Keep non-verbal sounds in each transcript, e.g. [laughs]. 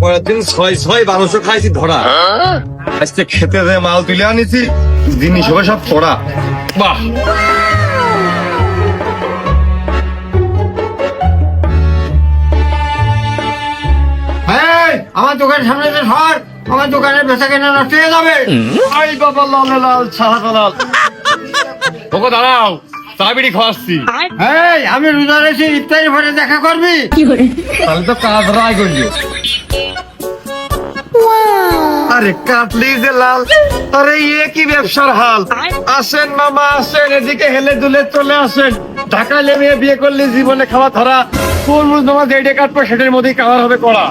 পরের দিন ছয় ছয় বারোশো খাইছি ধরা। আজকে খেতে যে মাল তুলে আনিছি জিনিস হবে সব পড়া। বাহ! আমার দোকানের সামনে যে সর আমার দোকানের বেচা কেনা নষ্ট হয়ে যাবে। আই বাবা লাল লাল ছাড়া লাল ওকে দাঁড়াও চাবিড়ি খাওয়াচ্ছি। এই আমি রোজা রেখে ইফতারি পরে দেখা করবি। তাহলে তো কাজ রায় করলি। আরে কাটলি যে লাল। আরে ইয়ে কি ব্যবসার হাল? আসেন মামা আসেন এদিকে হেলে দুলে চলে আসেন। ঢাকা লেমিয়ে বিয়ে করলে জীবনে খাওয়া ধরা। কোন তোমার যেটা কাটবো সেটার মধ্যেই কাবার হবে করা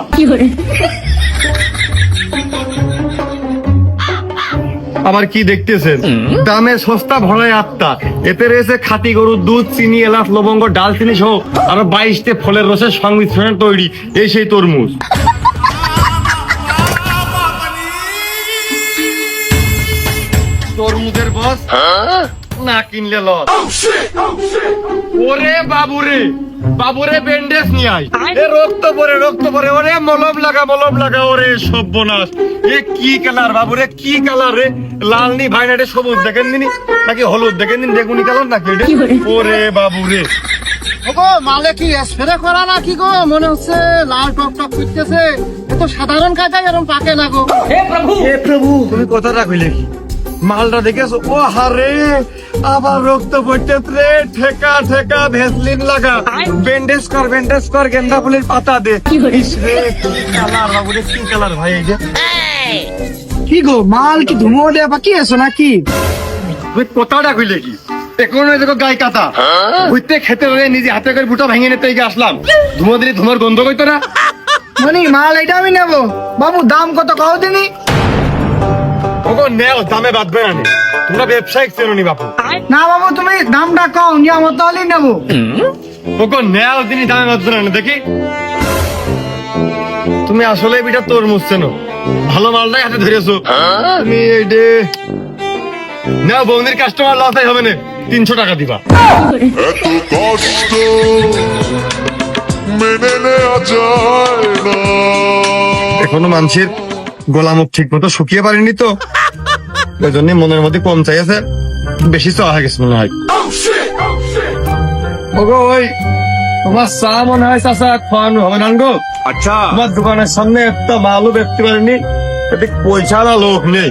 আবার কি দেখতেছেন? দামে সস্তা ভরায় আত্মা। এতে রয়েছে খাতি গরুর দুধ চিনি এলাচ লবঙ্গ ডালচিনি সহ আরও বাইশটে ফলের রসের সংমিশ্রণে তৈরি। এই সেই তরমুজ। বস। না কিনলে লস। ওরে বাবুরে বাবুরে ব্যান্ডেজ নিয়ে আয়। এ রক্ত পরে রক্ত পরে। ওরে মলম লাগা মলম লাগা ওরে সর্বনাশ। এ কি কালার বাবুরে কি কালার রে? লাল নি ভাই না সবুজ দেখেন দিনি নাকি হলুদ দেখেন দিন বেগুনি কালার নাকি এটা ওরে বাবুরে। ওগো মালে কি স্প্রে করা না কি গো? মনে হচ্ছে লাল টক টক করতেছে। এ তো সাধারণ কাজে এরকম পাকে না গো। এ প্রভু তুমি কথাটা কইলে কি? মালটা দেখেছ? ও হারে! আবার রক্ত পড়তেছে রে ঠেকা ঠেকা ভেসলিন লাগা। ব্যান্ডেজ কর ব্যান্ডেজ কর গেন্দা ফুলের পাতা দে। রে কি কালার কি ভাই এই যে। কি গো মাল কি ধুমো দেয়া বাকি আছো নাকি? তুই কথাটা কইলে কি? এখন দেখো গাই কাটা। বুঝতে খেতে হলে নিজে হাতে করে বুটা ভেঙে নিতে গিয়ে আসলাম। ধুমো দিলে ধুমোর গন্ধ কইতো না? মানে মাল এটা আমি নেব। বাবু দাম কত কও দিনি? ওগো নেও দামে বাঁধবে না তোমরা ব্যবসায়িক চেনো বাপু। না বাবু তুমি দামটা কও নিয়ে আমার তাহলেই নেব। ওগো নেও দিনই দামে বাঁধবে না দেখি। তুমি আসলে বিটা চেনো। ভালো মালটাই হাতে ধরেছো। তুমি এই যে বৌদির কাস্টমার লসাই হবে না। তিনশো টাকা দিবা। এত কষ্ট মেনে নেওয়া যায় না। এখনও মানুষের গোলামুখ ঠিক মতো শুকিয়ে পারেনি তো। ওই জন্য মনের মধ্যে কম চাই আছে। বেশি চাওয়া হয়ে গেছে মনে হয়। ওগো ওই তোমার চা মনে হয় চাষা খাওয়ানো হবে না গো? আচ্ছা। তোমার দোকানের সামনে একটা মালও দেখতে পারিনি। এতে পয়সা না লোক নেই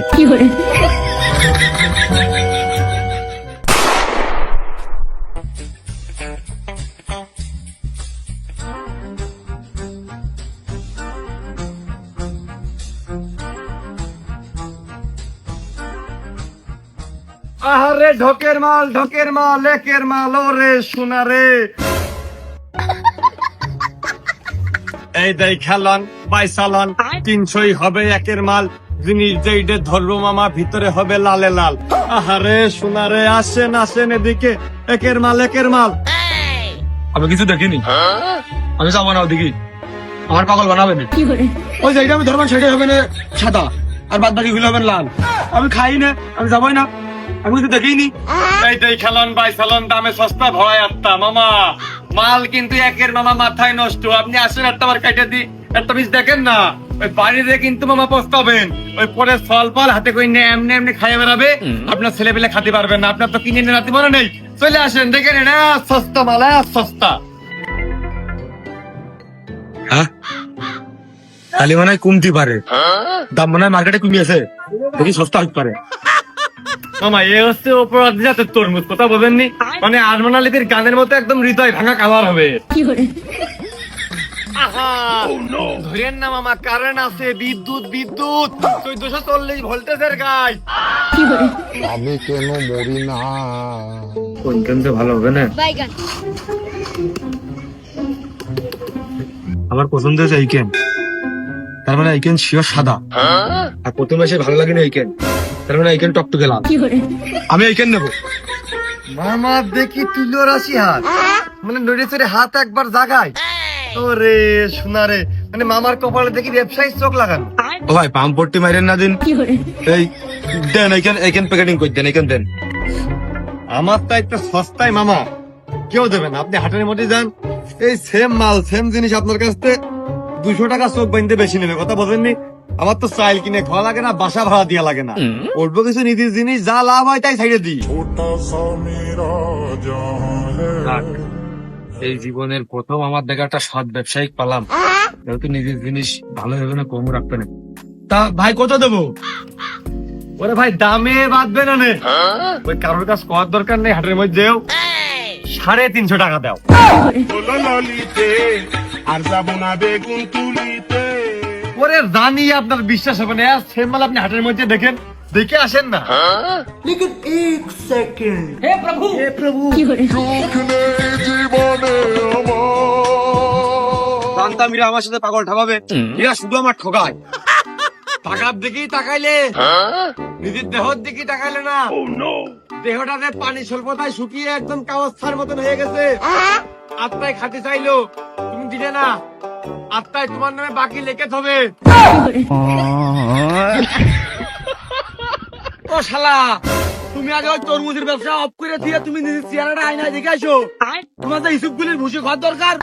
আহারে ঢোকের মাল ঢোকের মাল একের মাল ওরে সোনা রে এই দেই খেলন বাইসালন তিনশোই হবে একের মাল জিনিস যেইটে ধরবো মামা ভিতরে হবে লালে লাল। আহারে সোনা রে আসেন আসেন এদিকে একের মাল একের মাল। আমি কিছু দেখিনি। আমি যাব না ওদিকে। আমার পাগল বানাবে না। ওই যেটা আমি ধরবেন সেটাই হবে না সাদা। আর বাদ বাকি গুলো হবে লাল। আমি খাই না আমি যাবোই না। আমি কিছু দেখিনি। এই দেই খেলন বাইসালন দামে সস্তা ভরায় আত্মা মামা। মাল কিন্তু একের মামা মাথায় নষ্ট। আপনি আসেন একটা বার কেটে দি একটা পিস দেখেন না? ওই বাড়িতে কিন্তু মামা পস্তাবেন। ওই পরে ফল ফল হাতে করে নিয়ে এমনি এমনি খাইয়ে বেড়াবে। আপনার ছেলে পেলে খাতে পারবেন না। আপনার তো কিনে রাতে মনে নেই। চলে আসেন দেখে নেন সস্তা মাল সস্তা। হ্যাঁ? খালি মনে হয় কমতে পারে। দাম মনে হয় মার্কেটে কমিয়েছে দেখি সস্তা হতে পারে। মামা এ হচ্ছে অপরাধ জাতের তরমুজ কথা বলেননি? মানে আরমানালিদের গানের মতো একদম হৃদয় ভাঙা কালার হবে। ধরেন না মামা কারেন্ট আছে বিদ্যুৎ বিদ্যুৎ। চোদ্দশো চল্লিশ ভোল্টেজের গাছ। আমি কেন মরি না? কোনটা ভালো হবে না? বাইগান আমার পছন্দ হয়েছে এইকেন তার মানে এইকেন শিওর সাদা। আর প্রথম এসে ভালো লাগে না এইকেন তার মানে এইকেন টকটকে লাল আমি নেব। মামা দেখি তুলো রাশি হাত। মানে নড়ে চড়ে হাত একবার জাগায় ওরে সোনারে। মানে মামার কপালে দেখি ব্যবসায়ী চোখ লাগানো। ও ভাই পাম্প পট্টি মাইরেন না দিন। এই দেন এইকেন এইকেন প্যাকেটিং করে দেন এইকেন দেন। আমার তো একটা সস্তায় মামা। কেউ দেবেন আপনি হাটের মধ্যে যান। এই সেম মাল সেম জিনিস আপনার কাছ থেকে। দুশো টাকা চোখ বাইন্দে বেশি নেবে কথা বলেননি? আমার তো চাইল কিনে খাওয়া লাগে না বাসা ভাড়া দিয়া লাগে না। অল্প কিছু নীতির জিনিস যা লাভ হয় তাই সাইডে দিই। এই জীবনের প্রথম আমার দেখা একটা সৎ ব্যবসায়িক পালাম। যেহেতু নিজের জিনিস ভালো হবে না কম রাখবে না। তা ভাই কত দেবো? ওরে ভাই দামে বাঁধবে না নে। ওই কারোর কাছ করার দরকার নেই হাটের মধ্যে সাড়ে তিনশো টাকা দাও। আর যাব না বেগুন তুলিতে। ওরে জানি আপনার বিশ্বাস হবে না। সেম মাল আপনি হাটের মধ্যে দেখেন। দেখে আসেন না। সুখ নেই জীবনে আমার। জানতাম এরা আমার সাথে পাগল এরা শুধু আমার ঠকায়। [laughs] টাকার দিকেই তাকাইলে। নিজের দেহর দিকেই তাকাইলে না। দেহটাতে পানি স্বল্পতায় শুকিয়ে একদম কাগজের মতন হয়ে গেছে। আত্মায় খাতে চাইলো। তুমি দিলে না। আত্মায় তোমার নামে বাকি লেখে থবে ও শালা, তুমি আগে ওই তরমুজের ব্যবসা অফ করে দিয়ে তুমি নিজের চেহারাটা আয়নায় দেখে আসো। তোমার তো ইসুপগুলির ভুষি খাওয়ার দরকার